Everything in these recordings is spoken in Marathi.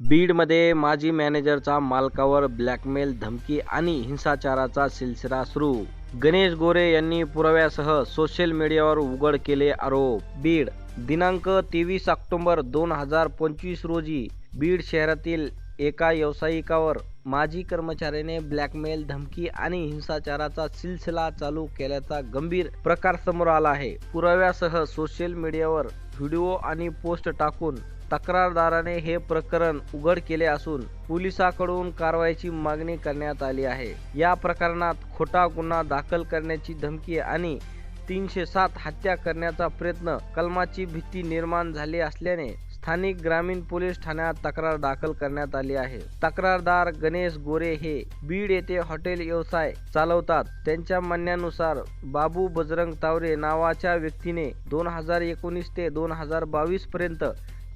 बीडमध्ये माजी मॅनेजरचा मालकावर ब्लॅकमेल धमकी आणि हिंसाचाराचा सिलसिला सुरू. गणेश गोरे यांनी पुराव्यासह सोशल मीडियावर उघड केले आरोप. बीड दिनांक तेवीस ऑक्टोबर दोन हजार पंचवीस रोजी बीड शहरातील एका व्यावसायिकावर माजी कर्मचाऱ्याने ब्लॅकमेल धमकी आणि हिंसाचाराचा सिलसिला चालू केल्याचा गंभीर प्रकार समोर आला आहे. पुराव्यासह सोशल मीडियावर व्हिडिओ आणि पोस्ट टाकून तक्रारदाराने हे प्रकरण उघड केले असून पोलिसाकडून कारवाईची मागणी करण्यात आली आहे. या प्रकरणात खोटा गुन्हा दाखल करण्याची धमकी आणि तीनशे सात हत्या करण्याचा प्रयत्न कलमाची भीती निर्माण झाली असल्याने स्थानिक ग्रामीण पोलीस ठाण्यात तक्रार दाखल करण्यात आली आहे. तक्रारदार गणेश गोरे हे बीड येथे हॉटेल व्यवसाय चालवतात. त्यांच्या म्हणण्यानुसार बाबू बजरंग तावरे नावाच्या व्यक्तीने दोन हजार एकोणीस ते दोन हजार बावीस पर्यंत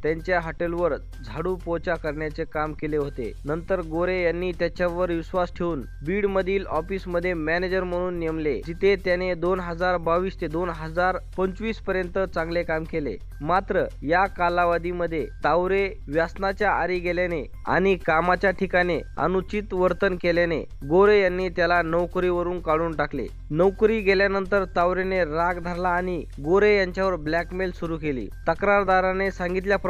त्यांच्या हॉटेलवर झाडू पोचा करण्याचे काम केले होते. नंतर गोरे यांनी त्याच्यावर विश्वास ठेवून बीड मधील ऑफिसमध्ये मॅनेजर म्हणून नेमले जिथे त्याने दोन हजार बावीस ते दोन हजार पंचवीसपर्यंत चांगले काम केले. मात्र या कालावधीमध्ये तावरे व्यसनाच्या आरी गेल्याने आणि कामाच्या ठिकाणी अनुचित वर्तन केल्याने गोरे यांनी त्याला नोकरीवरून काढून टाकले. नोकरी गेल्यानंतर तावरेने राग धरला आणि गोरे यांच्यावर ब्लॅकमेल सुरू केली. तक्रारदाराने सांगितल्याप्रमाणे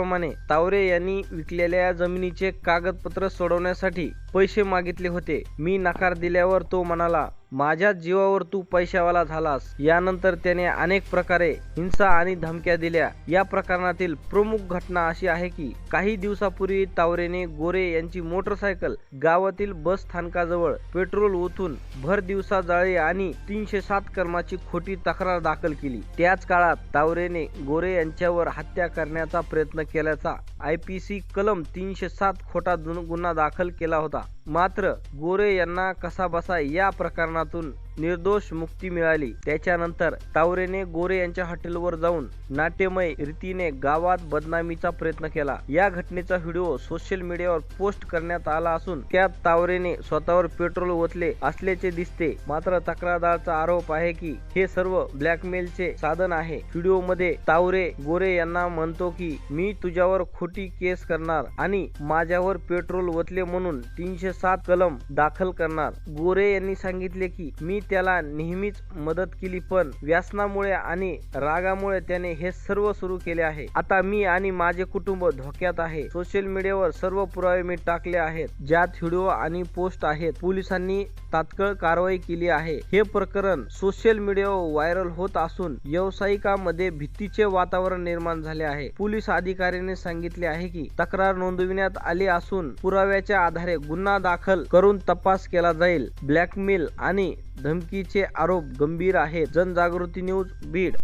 तावरे यांनी विकलेल्या जमिनीचे कागदपत्र सोडवण्यासाठी पैसे मागितले होते. मी नकार दिल्यावर तो म्हणाला माझ्या जीवावर तू पैशावाला झालास. यानंतर त्याने अनेक प्रकारे हिंसा आणि धमक्या दिल्या. या प्रकरणातील प्रमुख घटना अशी आहे की काही दिवसापूर्वी तावरेने गोरे यांची मोटरसायकल गावातील बस स्थानकाजवळ पेट्रोल ओतून भर दिवसा जाळी आणि तीनशे सात कर्माची खोटी तक्रार दाखल केली. त्याच काळात तावरेने गोरे यांच्यावर हत्या करण्याचा प्रयत्न केल्याचा आय पी सी कलम तीनशे सात खोटा गुन्हा दाखल केला होता. मात्र गोरे यांना कसाबसा या प्रकरणातून निर्दोष मुक्ती मिळाली. त्याच्यानंतर तावरेने गोरे यांच्या हॉटेलवर जाऊन नाट्यमय रीतीने गावात बदनामीचा प्रयत्न केला. या घटनेचा व्हिडिओ सोशल मीडियावर पोस्ट करण्यात आला असून त्यात तावरेने स्वतःवर पेट्रोल ओतले असल्याचे दिसते. मात्र तक्रारदारचा आरोप आहे की हे सर्व ब्लॅकमेलचे साधन आहे. व्हिडिओमध्ये तावरे गोरे यांना म्हणतो की मी तुझ्यावर खोटी केस करणार आणि माझ्यावर पेट्रोल ओतले म्हणून तीनशे सात कलम दाखल करणार. गोरे यांनी सांगितले की मी त्याला नेहमीच मदत केली पण व्यसनामुळे आणि रागामुळे त्याने हे सर्व सुरू केले आहे. आता मी आणि माझे कुटुंब धोक्यात आहे. सोशल मीडियावर सर्व पुरावे मी टाकले आहेत. ज्यात व्हिडिओ आणि पोस्ट आहेत. पोलिसांनी तात्काळ कारवाई केली आहे. हे प्रकरण सोशल मीडियावर व्हायरल होत असून व्यावसायिकांमध्ये भीतीचे वातावरण निर्माण झाले आहे. पोलीस अधिकाऱ्याने सांगितले आहे की तक्रार नोंदविण्यात आली असून पुराव्याच्या आधारे गुन्हा दाखल करून तपास केला जाईल. ब्लॅकमेल आणि धमकीचे आरोप गंभीर आहेत जनजागृती न्यूज बीड